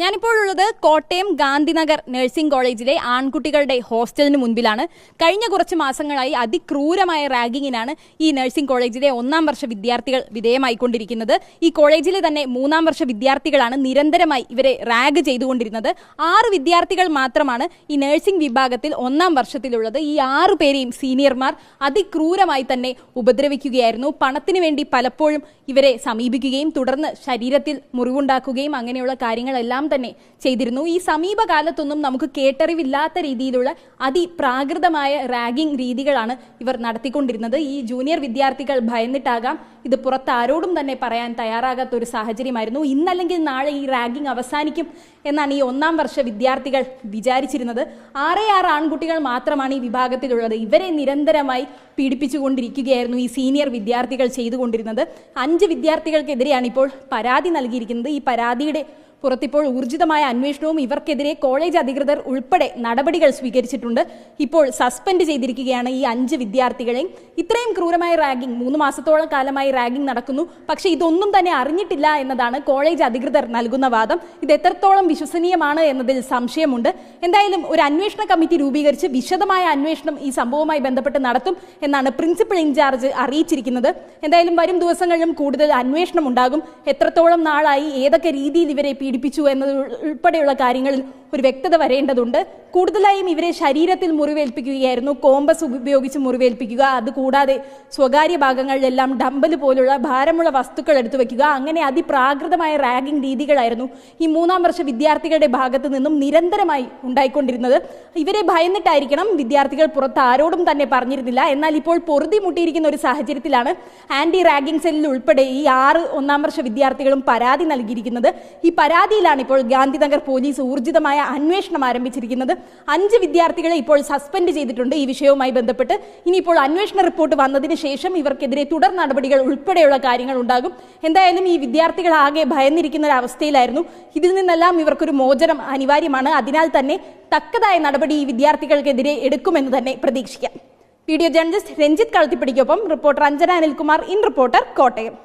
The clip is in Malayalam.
ഞാനിപ്പോഴുള്ളത് കോട്ടയം ഗാന്ധിനഗർ നഴ്സിംഗ് കോളേജിലെ ആൺകുട്ടികളുടെ ഹോസ്റ്റലിന് മുൻപിലാണ്. കഴിഞ്ഞ കുറച്ച് മാസങ്ങളായി അതിക്രൂരമായ റാഗിങ്ങിനാണ് ഈ നഴ്സിംഗ് കോളേജിലെ ഒന്നാം വർഷ വിദ്യാർത്ഥികൾ വിധേയമായിക്കൊണ്ടിരിക്കുന്നത്. ഈ കോളേജിലെ തന്നെ മൂന്നാം വർഷ വിദ്യാർത്ഥികളാണ് നിരന്തരമായി ഇവരെ റാഗ് ചെയ്തുകൊണ്ടിരുന്നത്. ആറ് വിദ്യാർത്ഥികൾ മാത്രമാണ് ഈ നഴ്സിംഗ് വിഭാഗത്തിൽ ഒന്നാം വർഷത്തിലുള്ളത്. ഈ ആറു പേരെയും സീനിയർമാർ അതിക്രൂരമായി തന്നെ ഉപദ്രവിക്കുകയായിരുന്നു. പണത്തിന് വേണ്ടി പലപ്പോഴും ഇവരെ സമീപിക്കുകയും തുടർന്ന് ശരീരത്തിൽ മുറിവുണ്ടാക്കുകയും അങ്ങനെയുള്ള കാര്യങ്ങളെല്ലാം തന്നെ ചെയ്തിരുന്നു. ഈ സമീപകാലത്തൊന്നും നമുക്ക് കേട്ടറിവില്ലാത്ത രീതിയിലുള്ള അതിപ്രാകൃതമായ റാഗിംഗ് രീതികളാണ് ഇവർ നടത്തിക്കൊണ്ടിരുന്നത്. ഈ ജൂനിയർ വിദ്യാർത്ഥികൾ ഭയന്നിട്ടാകാം. ഇത് പുറത്താരോടും തന്നെ പറയാൻ തയ്യാറാകാത്ത ഒരു സാഹചര്യമായിരുന്നു. ഇന്നല്ലെങ്കിൽ നാളെ ഈ റാഗിംഗ് അവസാനിക്കും എന്നാണ് ഈ ഒന്നാം വർഷ വിദ്യാർത്ഥികൾ വിചാരിച്ചിരുന്നത്. ആറേ ആറ് ആൺകുട്ടികൾ മാത്രമാണ് ഈ വിഭാഗത്തിലുള്ളത്. ഇവരെ നിരന്തരമായി പീഡിപ്പിച്ചുകൊണ്ടിരിക്കുകയായിരുന്നു ഈ സീനിയർ വിദ്യാർത്ഥികൾ ചെയ്തുകൊണ്ടിരുന്നത്. അഞ്ച് വിദ്യാർത്ഥികൾക്കെതിരെയാണ് ഇപ്പോൾ പരാതി നൽകിയിരിക്കുന്നത്. ഈ പരാതിയുടെ പുറത്തിപ്പോൾ ഊർജിതമായ അന്വേഷണവും ഇവർക്കെതിരെ കോളേജ് അധികൃതർ ഉൾപ്പെടെ നടപടികൾ സ്വീകരിച്ചിട്ടുണ്ട്. ഇപ്പോൾ സസ്പെൻഡ് ചെയ്തിരിക്കുകയാണ് ഈ അഞ്ച് വിദ്യാർത്ഥികളെയും ഇത്രയും ക്രൂരമായ റാഗിംഗ് മൂന്ന് മാസത്തോളം കാലമായി റാഗിംഗ് നടക്കുന്നു. പക്ഷേ ഇതൊന്നും തന്നെ അറിഞ്ഞിട്ടില്ല എന്നതാണ് കോളേജ് അധികൃതർ നൽകുന്ന വാദം. ഇത് എത്രത്തോളം വിശ്വസനീയമാണ് എന്നതിൽ സംശയമുണ്ട്. എന്തായാലും ഒരു അന്വേഷണ കമ്മിറ്റി രൂപീകരിച്ച് വിശദമായ അന്വേഷണം ഈ സംഭവവുമായി ബന്ധപ്പെട്ട് നടത്തും എന്നാണ് പ്രിൻസിപ്പൽ ഇൻചാർജ് അറിയിച്ചിരിക്കുന്നത്. എന്തായാലും വരും ദിവസങ്ങളിലും കൂടുതൽ അന്വേഷണം ഉണ്ടാകും. എത്രത്തോളം നാളായി ഏതൊക്കെ രീതിയിൽ ഇവരെ പീഡിപ്പിച്ചു എന്നത് ഉൾപ്പെടെയുള്ള കാര്യങ്ങളിൽ ഒരു വ്യക്തത വരേണ്ടതുണ്ട്. കൂടുതലായും ഇവരെ ശരീരത്തിൽ മുറിവേൽപ്പിക്കുകയായിരുന്നു. കോമ്പസ് ഉപയോഗിച്ച് മുറിവേൽപ്പിക്കുക അതുകൂടാതെ സ്വകാര്യ ഭാഗങ്ങളിലെല്ലാം ഡമ്പൽ പോലുള്ള ഭാരമുള്ള വസ്തുക്കൾ എടുത്തു വയ്ക്കുക അങ്ങനെ അതിപ്രാകൃതമായ റാഗിംഗ് രീതികളായിരുന്നു ഈ മൂന്നാം വർഷ വിദ്യാർത്ഥികളുടെ ഭാഗത്ത് നിന്നും നിരന്തരമായി ഉണ്ടായിക്കൊണ്ടിരുന്നത്. ഇവരെ ഭയന്നിട്ടായിരിക്കണം വിദ്യാർത്ഥികൾ പുറത്ത് ആരോടും തന്നെ പറഞ്ഞിരുന്നില്ല. എന്നാൽ ഇപ്പോൾ പൊറുതി മുട്ടിയിരിക്കുന്ന ഒരു സാഹചര്യത്തിലാണ് ആന്റി റാഗിംഗ് സെല്ലിൽ ഉൾപ്പെടെ ഈ ആറ് ഒന്നാം വർഷ വിദ്യാർത്ഥികളും പരാതി നൽകിയിരിക്കുന്നത്. ഈ പരാതിയിലാണ് ഇപ്പോൾ ഗാന്ധിനഗർ പോലീസ് ഊർജിതമായ അന്വേഷണം ആരംഭിച്ചിരിക്കുന്നത്. അഞ്ച് വിദ്യാർത്ഥികളെ ഇപ്പോൾ സസ്പെൻഡ് ചെയ്തിട്ടുണ്ട് ഈ വിഷയവുമായി ബന്ധപ്പെട്ട്. ഇനിയിപ്പോൾ അന്വേഷണ റിപ്പോർട്ട് വന്നതിന് ശേഷം ഇവർക്കെതിരെ തുടർ നടപടികൾ ഉൾപ്പെടെയുള്ള കാര്യങ്ങൾ ഉണ്ടാകും. എന്തായാലും ഈ വിദ്യാർത്ഥികൾ ആകെ ഭയന്നിരിക്കുന്ന ഒരു അവസ്ഥയിലായിരുന്നു ഇതിൽ നിന്നെല്ലാം ഇവർക്കൊരു മോചനം അനിവാര്യമാണ്. അതിനാൽ തന്നെ തക്കതായ നടപടി ഈ വിദ്യാർത്ഥികൾക്കെതിരെ എടുക്കുമെന്ന് തന്നെ പ്രതീക്ഷിക്കാം. Video journalist Ranjith കളത്തിപ്പിടിക്കൊപ്പം reporter Anjana Anilkumar in reporter Kottayam.